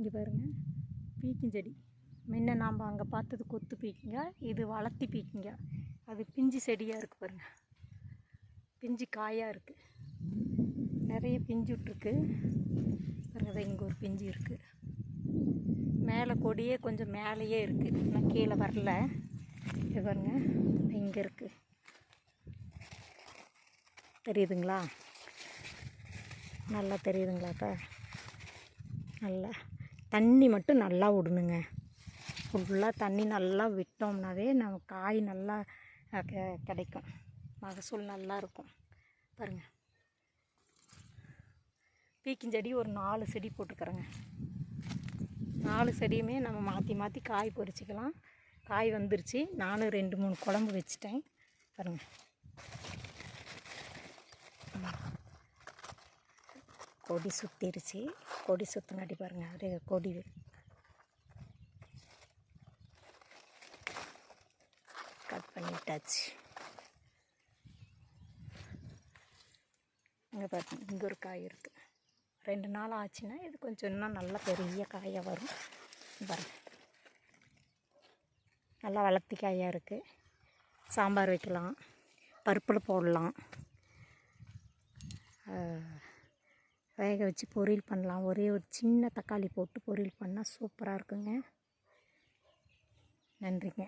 இங்கே பாருங்கள் பீக்கிஞ்செடி. முன்ன நாம் அங்கே பார்த்தது கொத்து பீக்கிங்க இது வளர்த்தி பீக்கிங்க. அது பிஞ்சு செடியாக இருக்குது பாருங்கள் பிஞ்சு காயாக இருக்குது நிறைய பிஞ்சு விட்ருக்கு பாருங்கள் இங்கே ஒரு பிஞ்சு இருக்குது மேலே கொடியே கொஞ்சம் மேலேயே இருக்குது நான் கீழே வரல. இது பாருங்க இங்கே இருக்குது தெரியுதுங்களா? நல்லா தெரியுதுங்களா இப்போ நல்லா. தண்ணி மட்டும் நல்லா விடணுங்க. ஃபுல்லாக தண்ணி நல்லா விட்டோம்னாவே நம்ம காய் நல்லா கெ- கிடைக்கும். மகசூல் நல்லா இருக்கும். பாருங்கள் பீக்கிஞ்செடி ஒரு நாலு செடி போட்டுக்கிறேங்க. நாலு செடியுமே நம்ம மாற்றி மாற்றி காய் பொறிச்சிக்கலாம். காய் வந்துருச்சு. நானும் ரெண்டு மூணு குழம்பு வச்சுட்டேன். பாருங்கள் கொடி சுற்றிருச்சு கொடி சுற்றினாட்டி பாருங்கள் அப்படியே கொடி. கட் பண்ணிட்டாச்சு. இங்கே பாருங்க இங்கே ஒரு காய் இருக்குது ரெண்டு நாள் ஆச்சுன்னா இது கொஞ்சம் இன்னும் நல்லா பெரிய காயாக வரும். பாருங்க. நல்லா வளர்த்தி காயாக இருக்குது சாம்பார் வைக்கலாம். பருப்பில் போடலாம். வேக வச்சு பொரியல் பண்ணலாம். ஒரே ஒரு சின்ன தக்காளி போட்டு பொரியல் பண்ணால் சூப்பராக இருக்குங்க. நன்றிங்க.